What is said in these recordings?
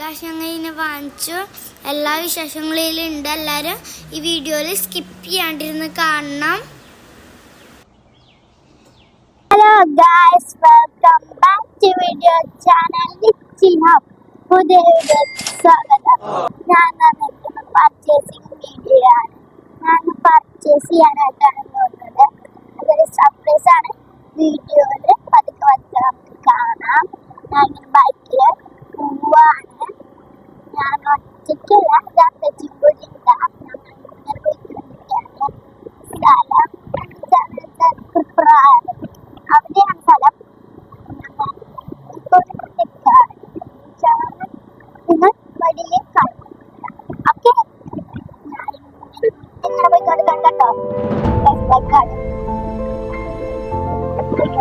കാശ് ഞങ്ങൾ വാങ്ങിച്ചു. എല്ലാ വിശേഷങ്ങളിലും ഉണ്ട്. എല്ലാവരും ഈ വീഡിയോയിൽ സ്കിപ്പ് ചെയ്യാണ്ടിരുന്ന് കാണണം. Hello guys welcome back to video channel പുതിയ വീഡിയോ സ്വാഗതം. ഞാൻ വന്നിരിക്കുന്ന പർച്ചേസിംഗ് വീഡിയോ ആണ്. ഞാൻ പർച്ചേസ് ചെയ്യാനായിട്ടാണ് പോകുന്നത്. അതൊരു സർപ്രൈസ് ആണ്. വീഡിയോയിൽ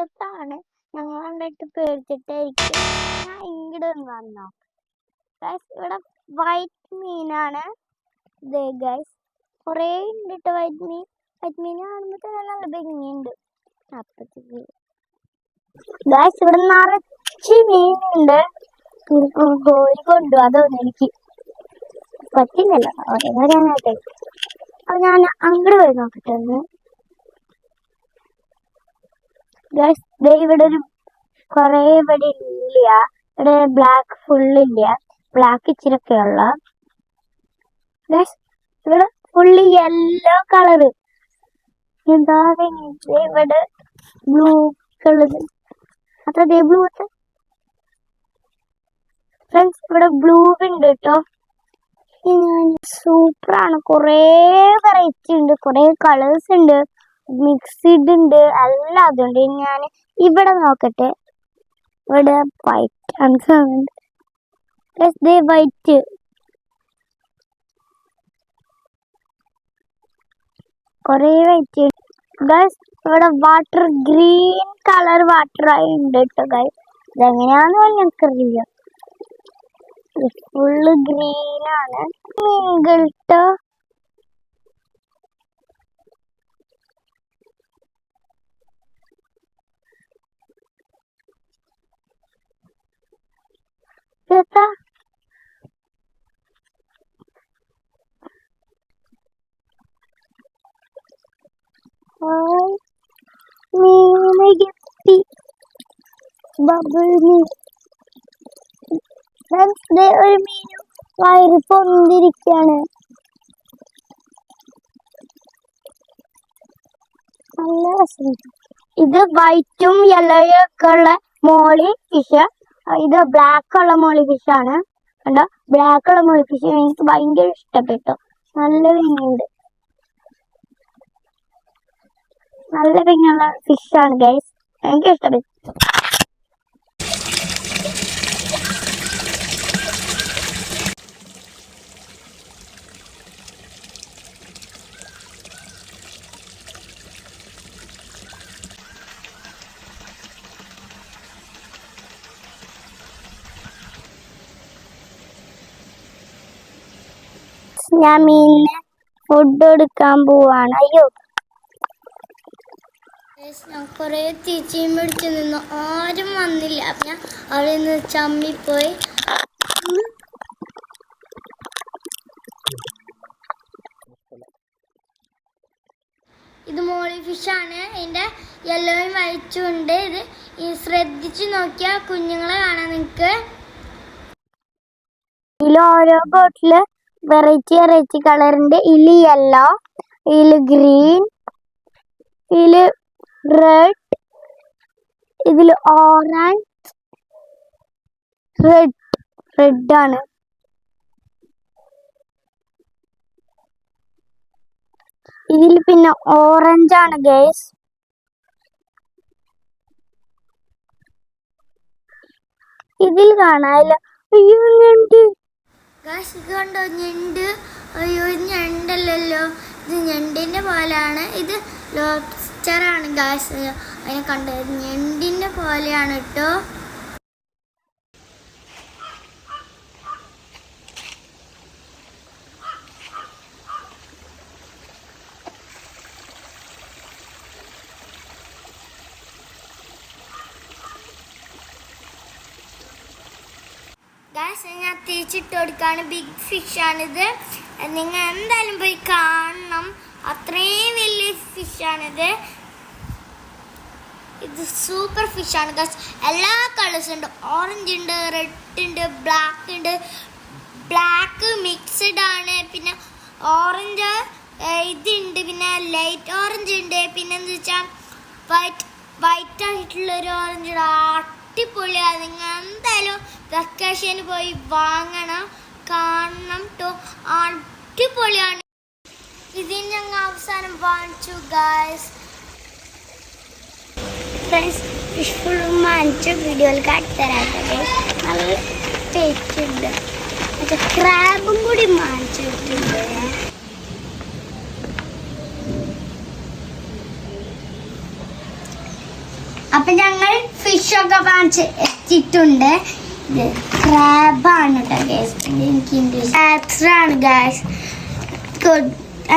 ാണ് ഞങ്ങൾ കണ്ടിട്ട് പേടിച്ചിട്ടായിരിക്കും. ഞാൻ ഇങ്ങോട്ട് വന്നോ? ഗൈസ് ഇവിടെ വൈറ്റ് മീനാണ് ദേ ഗൈസ് കുറേ ഉണ്ട് കേട്ടോ വൈറ്റ് മീൻ വൈറ്റ് മീൻ കാണുമ്പോൾ തന്നെ നല്ല ഭംഗിയുണ്ട്. അപ്പത്തേക്ക്. ഇവിടെ നിറച്ച് മീനുണ്ട് കോരി കൊണ്ടു അതൊന്നും എനിക്ക് പറ്റില്ലല്ലോ അപ്പൊ ഞാൻ അങ്ങോട്ട് പോയി നോക്കട്ടെ ഒന്ന്. ഗൈസ് ദേ ഇവിടെ ഒരു കൊറേ ഇവിടെ ഇല്ല. ഇവിടെ ബ്ലാക്ക് ഫുൾ ഇല്ല. ബ്ലാക്ക് ഇച്ചിരൊക്കെ ഉള്ള. ഗൈസ് ഇവിടെ ഫുള്ള് യെല്ലോ കളറ് എന്താ ഇവിടെ ബ്ലൂ കളറ് അത്ര ദേ ബ്ലൂ ഫ്രണ്ട്സ് ഇവിടെ ബ്ലൂ ഉണ്ട് കേട്ടോ സൂപ്പറാണ് കുറേ വെറൈറ്റി ഉണ്ട്. കുറേ കളേഴ്സ് ഉണ്ട്. മിക്സിഡ് ഉണ്ട് എല്ലാം അതുണ്ട്. ഞാൻ ഇവിടെ നോക്കട്ടെ. ഇവിടെ വൈറ്റ് ആണ് ദേ വൈറ്റ് കുറേ വൈറ്റ് ഗൈസ് ഇവിടെ വാട്ടർ ഗ്രീൻ കളർ വാട്ടർ ആയി ഉണ്ട് കേട്ടോ ഗൈസ് ഇതെങ്ങനെയാന്ന് ഞങ്ങൾക്കറിയാം ഫുള്ള് ഗ്രീൻ ആണ്. ഹായ് മീനെ കിട്ടി. ബബിൾ മീൻ. ഒരു മീനും വയറ് പൊന്തിരിക്കാണ്. നല്ല രസമുണ്ട്. ഇത് വൈറ്റും യെല്ലോയും ഒക്കെ ഉള്ള മോളി ഫിഷ് ഇത് ബ്ലാക്ക് ഉള്ള മോളി ഫിഷ് ആണ്. കണ്ടോ? ബ്ലാക്ക് ഉള്ള മോളി ഫിഷ് എനിക്ക് ഭയങ്കര ഇഷ്ടപ്പെട്ടു. നല്ല ഭംഗിയുണ്ട്. നല്ല ഭംഗിയുള്ള ഫിഷ് ആണ് ഗൈസ് എനിക്ക് ഇഷ്ടപ്പെട്ടു. ഞാൻ മീനിന് ഫുഡ് കൊടുക്കാൻ പോവാണ്. അയ്യോ. ഞാൻ കുറേ തീച്ചയും പിടിച്ച് നിന്നു ആരും വന്നില്ല. അപ്പൊ ഞാൻ അവിടെ നിന്ന് ചമ്മിപ്പോയി ഇത് മോളി ഫിഷാണ് ഇതിന്റെ യെല്ലോയും ഉണ്ട്. ഇത് ശ്രദ്ധിച്ചു നോക്കിയാ നോക്കിയാൽ കുഞ്ഞുങ്ങളെ കാണാം നിങ്ങൾക്ക് ഇതിൽ ഓരോ ബോട്ടിൽ വെറൈറ്റി വെറൈറ്റി കളറിന്റെ ഇൽ യെല്ലോ ഇതിൽ ഗ്രീൻ ഇതിൽ റെഡ് ഇതിൽ ഓറഞ്ച് റെഡ് റെഡ് ആണ്. ഇതിൽ പിന്നെ ഓറഞ്ച് ആണ് ഗേസ് ഇതിൽ കാണാല്ലോ? അയ്യോ ഞണ്ട് ഇത് കണ്ടോ? ഞണ്ട്. അയ്യോ ഇത് ഞണ്ടല്ലല്ലോ. ഇത് ഞണ്ടിന്റെ പോലെയാണ് ഇത് ലോബ്സ്റ്ററാണ് ഗായ്സ് അതിനെ കണ്ടത്. ഞണ്ടിന്റെ പോലെയാണ് കേട്ടോ ഗായ്സ് ഞാൻ തിരിച്ചിട്ട് കൊടുക്കാണ്. ബിഗ് ഫിഷ് ആണിത്. നിങ്ങൾ എന്തായാലും പോയി കാണണം. അത്രയും വലിയ ഫിഷാണിത് ഇത് സൂപ്പർ ഫിഷാണ് ഗാസ് എല്ലാ കളേഴ്സും ഉണ്ട്. ഓറഞ്ച് ഉണ്ട് റെഡ് ഉണ്ട് ബ്ലാക്ക് ഉണ്ട്. ബ്ലാക്ക് മിക്സ്ഡ് ആണ്. പിന്നെ ഓറഞ്ച് ഇതുണ്ട്. പിന്നെ ലൈറ്റ് ഓറഞ്ച് ഉണ്ട്. പിന്നെ എന്താ വെച്ചാൽ വൈറ്റ് വൈറ്റ് ആയിട്ടുള്ള ഒരു ഓറഞ്ച് അടിപൊളിയാണ് നിങ്ങൾ എന്തായാലും വെക്കേഷന് പോയി വാങ്ങണം. കാണണം ടോ അടിപൊളിയാണ്. ഇതിന് ഞങ്ങൾ അവസാനം വാങ്ങിച്ചു ഗായ്സ് ഫ്രണ്ട്സ് ഫിഷ് ഫുള്ളും വാങ്ങിച്ച വീഡിയോയിൽ കാട്ടിത്തരാട്ടെ നല്ല ടേസ്റ്റ് ഉണ്ട്. മറ്റേ ക്രാബും കൂടി വാങ്ങിച്ചിട്ടുണ്ട് അപ്പൊ ഞങ്ങൾ ഫിഷ് ഒക്കെ വാങ്ങിച്ച് എത്തിയിട്ടുണ്ട്. ക്രാബാണ് കേട്ടോ ഗൈസ് എനിക്ക് ഇംഗ്ലീഷ് ആണ് ഗൈസ്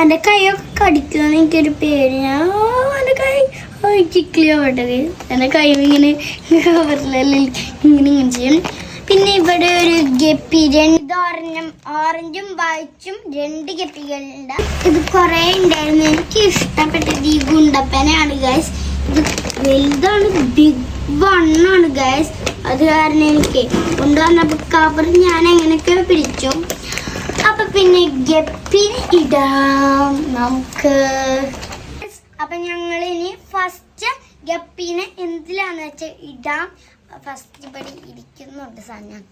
എന്റെ കൈയൊക്കെ കടിക്കുമെന്ന് എനിക്കൊരു പേര് ഞാൻ എന്റെ കൈ ചിക്കിളിയോ പെട്ടത് എന്റെ കൈ ഇങ്ങനെ ഇങ്ങനെ ഇങ്ങനെ ചെയ്യും. പിന്നെ ഇവിടെ ഒരു ഗപ്പി രണ്ട് ഓറഞ്ചും ഓറഞ്ചും വൈറ്റും രണ്ട് ഗപ്പികളുണ്ട്. ഇത് കുറേ ഉണ്ടായിരുന്നു. എനിക്ക് ഇഷ്ടപ്പെട്ടത് ഈ ഗുണ്ടപ്പനാണ് ഗൈസ് വലുതാണ് ബിഗ് വണ്ണാണ് ഗൈസ് അത് കാരണം എനിക്ക് കൊണ്ടുവന്നപ്പോൾ കവർ ഞാൻ എങ്ങനെയൊക്കെ പിടിച്ചു. അപ്പൊ പിന്നെ ഗപ്പി ഇടാം നമുക്ക്. അപ്പൊ ഞങ്ങൾ ഇനി ഫസ്റ്റ് ഗപ്പിനെ എന്തിലാന്ന് വെച്ചാൽ ഇടാം? ഫസ്റ്റ് ഇവിടെ ഇരിക്കുന്നുണ്ട് സാധനം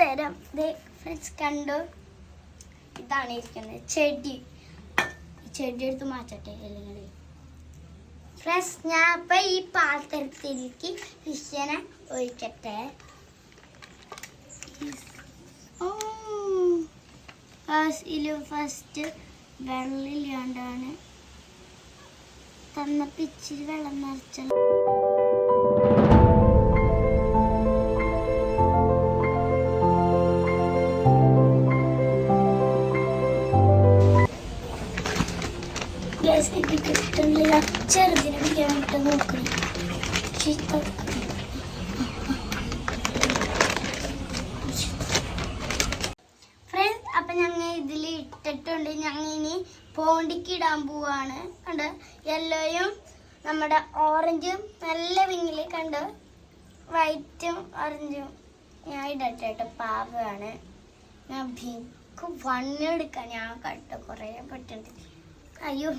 തരാം. ഫ്രണ്ട്സ് കണ്ടു? ഇതാണ് ഇരിക്കുന്നത്. ചെടി. ചെടി എടുത്ത് മാറ്റട്ടെ അല്ലെങ്കിൽ ഫ്രണ്ട്സ് ഞാൻ ഇപ്പൊ ഈ പാത്രത്തിലേക്ക് ഫിഷിനെ ഒഴിക്കട്ടെ. ഫസ്റ്റ് വെള്ളമില്ലാണ്ടാണ്. തന്നപ്പോൾ ഇച്ചിരി വെള്ളം നിറച്ചല്ലോ. ചെറുതിനെ പിടിക്കാൻ വേണ്ടിട്ട് നോക്കണം. ചീത്ത ഫ്രണ്ട്സ് അപ്പം ഞങ്ങൾ ഇതിൽ ഇട്ടിട്ടുണ്ട്. ഞങ്ങൾ ഇനി പോണ്ടിക്ക് ഇടാൻ പോവാണ്. കണ്ട്? യെല്ലോയും നമ്മുടെ ഓറഞ്ചും നല്ല വിങ്ങിൽ കണ്ട്? വൈറ്റും ഓറഞ്ചും ഞാൻ ഇടട്ടെ കേട്ടോ. പാവമാണ്. ഞാൻ ബിഗ് വണ്ണെടുക്കാൻ ഞാൻ കട്ട് കുറേ പറ്റുന്നുണ്ട്. അയ്യോ.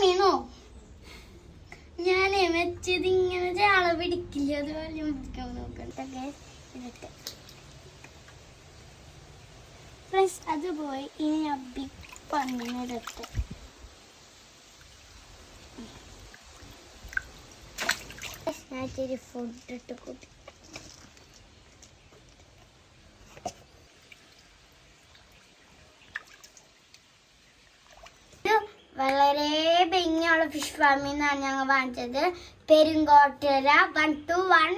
മീനോ. ഞാൻ വെച്ചത് ഇങ്ങനെ ചാള പിടിക്കില്ല അതുപോലെ പിടിക്കാൻ ഫ്രണ്ട്സ് അത് പോയി ഇനി ഞാൻ ബിഗ് ഞാൻ ഫുഡ് ഇട്ട് കൂട്ടി ഇത് വളരെ ഭംഗിയുള്ള ഫിഷ് ഫാമിൽ നിന്നാണ് ഞങ്ങൾ വാങ്ങിച്ചത്. Perunkottara one two one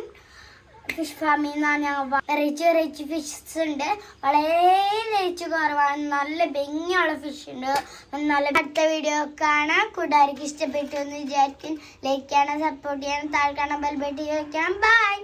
fish ഫാമിൽ നിന്നാണ് ഞങ്ങൾ വെറൈറ്റി വെറൈറ്റി ഫിഷസ് ഉണ്ട്. വളരെ റേറ്റ് കുറവാണ്. നല്ല ഭംഗിയുള്ള ഫിഷ് ഉണ്ട്. നല്ല അടുത്ത വീഡിയോ കാണാം. കൂട്ടുകാർക്ക് ഇഷ്ടപ്പെട്ടു എന്ന് വിചാരിക്കും. ലൈക്ക് ചെയ്യണം സപ്പോർട്ട് ചെയ്യണം താഴെ കാണാൻ ബെൽബെട്ടി വയ്ക്കാം ബൈ